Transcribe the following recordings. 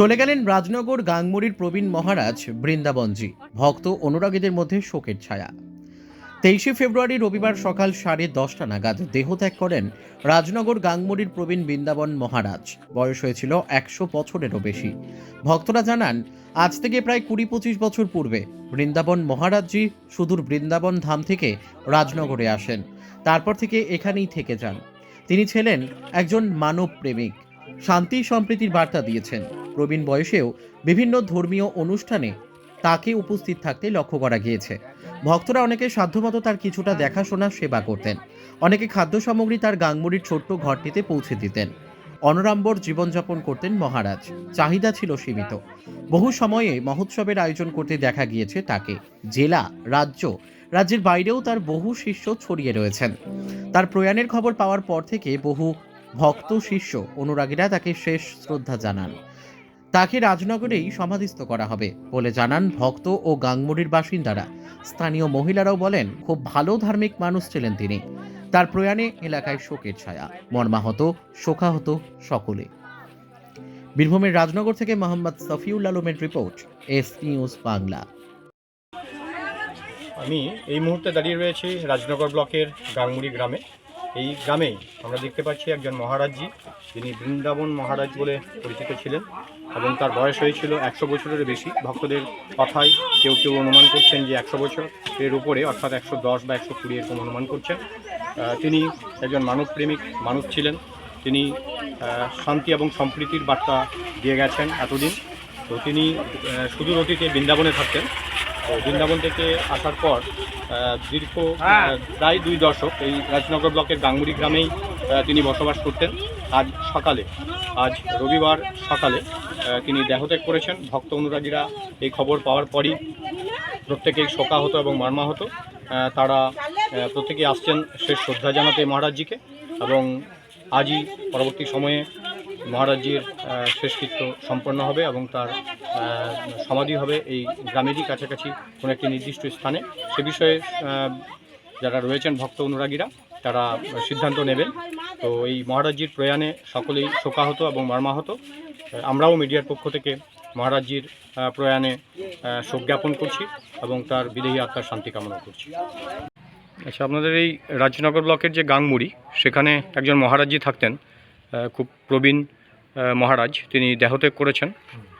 চলে গেলেন রাজনগর গাংমুড়ির প্রবীণ মহারাজ বৃন্দাবনজি। ভক্ত অনুরাগীদের মধ্যে শোকের ছায়া। তেইশে ফেব্রুয়ারি রবিবার সকাল সাড়ে দশটা নাগাদ দেহত্যাগ করেন রাজনগর গাংমুড়ির প্রবীণ বৃন্দাবন মহারাজ। বয়স হয়েছিল একশো বছরেরও বেশি। ভক্তরা জানান, আজ থেকে প্রায় কুড়ি পঁচিশ বছর পূর্বে বৃন্দাবন মহারাজজি সুদূর বৃন্দাবন ধাম থেকে রাজনগরে আসেন। তারপর থেকে এখানেই থেকে যান। তিনি ছিলেন একজন মানব প্রেমিক শান্তি সম্প্রীতির বার্তা দিয়েছেন। প্রবীণ বয়সেও বিভিন্ন ধর্মীয় অনুষ্ঠানে তাকে উপস্থিত থাকতে লক্ষ্য করা গিয়েছে। ভক্তরা অনেকে সাধ্যমতো তার কিছুটা দেখাশোনা, সেবা করতেন। অনেকে খাদ্য সামগ্রী তার গাংমুড়ির ছোট্ট ঘরটিতে পৌঁছে দিতেন। অনরাম্বর জীবনযাপন করতেন মহারাজ। চাহিদা ছিল সীমিত। বহু সময়ে মহোৎসবের আয়োজন করতে দেখা গিয়েছে তাকে। জেলা, রাজ্য, রাজ্যের বাইরেও তার বহু শিষ্য ছড়িয়ে রয়েছেন। তার প্রয়াণের খবর পাওয়ার পর থেকে বহু ভক্ত শিষ্য অনুরাগীরা তাকে শেষ শ্রদ্ধা জানান। তাকে রাজনগরেই সমাধিস্থ করা হবে বলে জানান ভক্ত ও গাংমুড়ির বাসিন্দারা। স্থানীয় মহিলারাও বলেন, খুব ভালো ধার্মিক মানুষ ছিলেন তিনি। তার প্রয়াণে এলাকায় শোকের ছায়া। মর্মাহত, শোকাহত সকলে। বীরভূমের রাজনগর থেকে মোহাম্মদ সফিউল আলমের রিপোর্ট, এস নিউজ বাংলা। আমি এই মুহূর্তে দাঁড়িয়ে রয়েছি রাজনগর ব্লকের গাংমুড়ি গ্রামে। এই গ্রামেই আমরা দেখতে পাচ্ছি একজন মহারাজজি। যিনি বৃন্দাবন মহারাজ বলে পরিচিত ছিলেন। এবং তার বয়স হয়েছিল একশো বছরের বেশি। ভক্তদের কথায় কেউ কেউ অনুমান করছেন যে একশো বছরের উপরে অর্থাৎ একশো দশ বা একশো কুড়ি এরকম অনুমান করছেন। তিনি একজন মানবপ্রেমিক মানুষ ছিলেন। তিনি শান্তি এবং সম্প্রীতির বার্তা দিয়ে গেছেন এতদিন। তো তিনি সুদূর অতীতে বৃন্দাবনে থাকতেন। তো বৃন্দাবন থেকে আসার পর দীর্ঘ প্রায় দুই দশক এই রাজনগর ব্লকের গাঙ্গুড়ি গ্রামেই তিনি বসবাস করতেন। আজ সকালে, আজ রবিবার সকালে তিনি দেহত্যাগ করেছেন। ভক্ত অনুরাগীরা এই খবর পাওয়ার পরই প্রত্যেকেই শোকাহত এবং মর্মাহত। তারা প্রত্যেকেই আসছেন শেষ শ্রদ্ধা জানাতে মহারাজজিকে এবং আজই পরবর্তী সময়ে মহারাজজির শেষকৃত্য সম্পন্ন হবে এবং তার সমাধি হবে এই গ্রামেরই কাছাকাছি কোনো একটি নির্দিষ্ট স্থানে। সে বিষয়ে যারা রয়েছেন ভক্ত অনুরাগীরা, তারা সিদ্ধান্ত নেবেন। তো এই মহারাজজির প্রয়াণে সকলেই শোকাহত এবং মর্মাহত। আমরাও মিডিয়ার পক্ষ থেকে মহারাজজির প্রয়াণে শোক জ্ঞাপন করছি এবং তার বিদেহী আত্মার শান্তি কামনা করছি। আচ্ছা আপনাদের এই রাজনগর ব্লকের যে গাংমুড়ি, সেখানে একজন মহারাজজি থাকতেন খুব প্রবীণ মহারাজ। তিনি দেহত্যাগ করেছেন।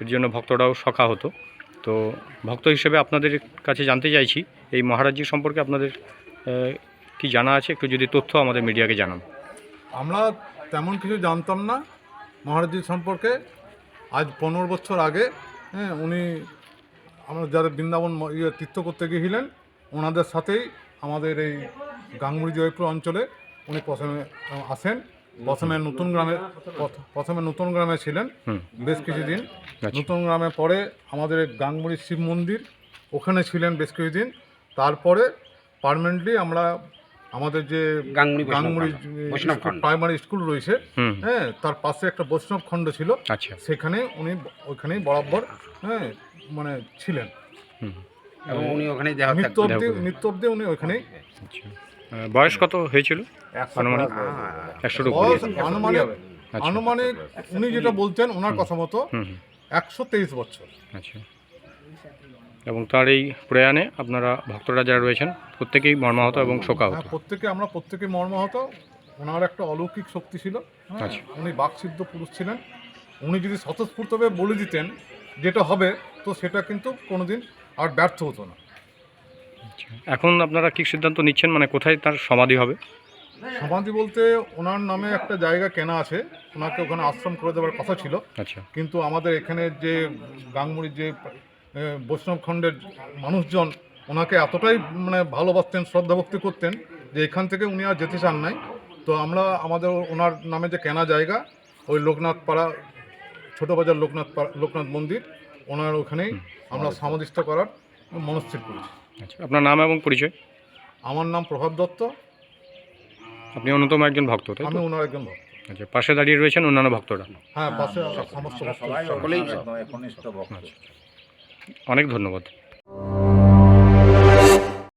এর জন্য ভক্তরাও সখা হতো তো ভক্ত হিসেবে আপনাদের কাছে জানতে চাইছি, এই মহারাজজি সম্পর্কে আপনাদের কি জানা আছে? একটু যদি তথ্য আমাদের মিডিয়াকে জানান। আমরা তেমন কিছু জানতাম না মহারাজজির সম্পর্কে। আজ পনেরো বছর আগে হ্যাঁ উনি আমরা যারা বৃন্দাবন ইয়ে তীর্থ করতে গিয়েছিলেন ওনাদের সাথেই আমাদের এই গাঙ্গুড়ি জয়পুর অঞ্চলে উনি প্রথমে আসেন। প্রথমে নতুন গ্রামে প্রথমে নতুন গ্রামে ছিলেন বেশ কিছুদিন। আচ্ছা। নতুন গ্রামে পরে আমাদের এই গাঙ্গুড়ি শিব মন্দির ওখানে ছিলেন বেশ কিছুদিন। তারপরে পার্মানেন্টলি আমরা আমাদের যে গাঙ্গুড়ি। প্রাইমারি স্কুল রয়েছে হ্যাঁ তার পাশে একটা বৈষ্ণব খণ্ড ছিল। আচ্ছা। সেখানে উনি ওইখানেই বরাবর হ্যাঁ মানে ছিলেন। এবং উনি ওখানে মৃত্যু অব্দি মৃত্যু অব্দি উনি ওইখানেই। আচ্ছা। বয়স কত হয়েছিল? আনুমানিক? একশোর আনুমানিক আচ্ছা। আনুমানিক উনি যেটা বলছেন ওনার কথা মতো একশো তেইশ বছর। আচ্ছা। এবং তার এই প্রয়াণে আপনারা ভক্তরা যারা রয়েছেন প্রত্যেকেই মর্মাহত এবং শোকাহত। হ্যাঁ প্রত্যেকে আমরা প্রত্যেকে মর্মাহত। ওনার একটা অলৌকিক শক্তি ছিল। হ্যাঁ, আচ্ছা। উনি বাকসিদ্ধ পুরুষ ছিলেন। উনি যদি স্বতঃস্ফূর্তভাবে বলে দিতেন যেটা হবে তো সেটা কিন্তু কোনোদিন আর ব্যর্থ হতো না। আচ্ছা। এখন আপনারা কি সিদ্ধান্ত নিচ্ছেন? মানে কোথায় তার সমাধি হবে? সমাধি বলতে ওনার নামে একটা জায়গা কেনা আছে। ওনাকে ওখানে আশ্রম করে দেওয়ার কথা ছিল। আচ্ছা। কিন্তু আমাদের এখানে যে গাঙ্গুড়ির যে এ, বৈষ্ণব খণ্ডের মানুষজন ওনাকে এতটাই মানে ভালোবাসতেন শ্রদ্ধা ভক্তি করতেন যে এখান থেকে উনি আর যেতে চান নাই। তো আমরা আমাদের ওনার নামে যে কেনা জায়গা ওই লোকনাথ পাড়া ছোটো বাজার লোকনাথ পাড়া লোকনাথ মন্দির ওনার ওখানেই আমরা সমাধিস্থ করার মনস্থির করেছি। আচ্ছা আপনার নাম এবং পরিচয়? আমার নাম প্রভাত দত্ত। আপনি অন্যতম একজন ভক্ত তাই আমি ওনার একজন ভক্ত। আচ্ছা পাশে দাঁড়িয়ে রয়েছেন অন্যান্য ভক্তরা? হ্যাঁ পাশে সমস্ত ভক্ত। সকলেই আচ্ছা। অনেক ধন্যবাদ।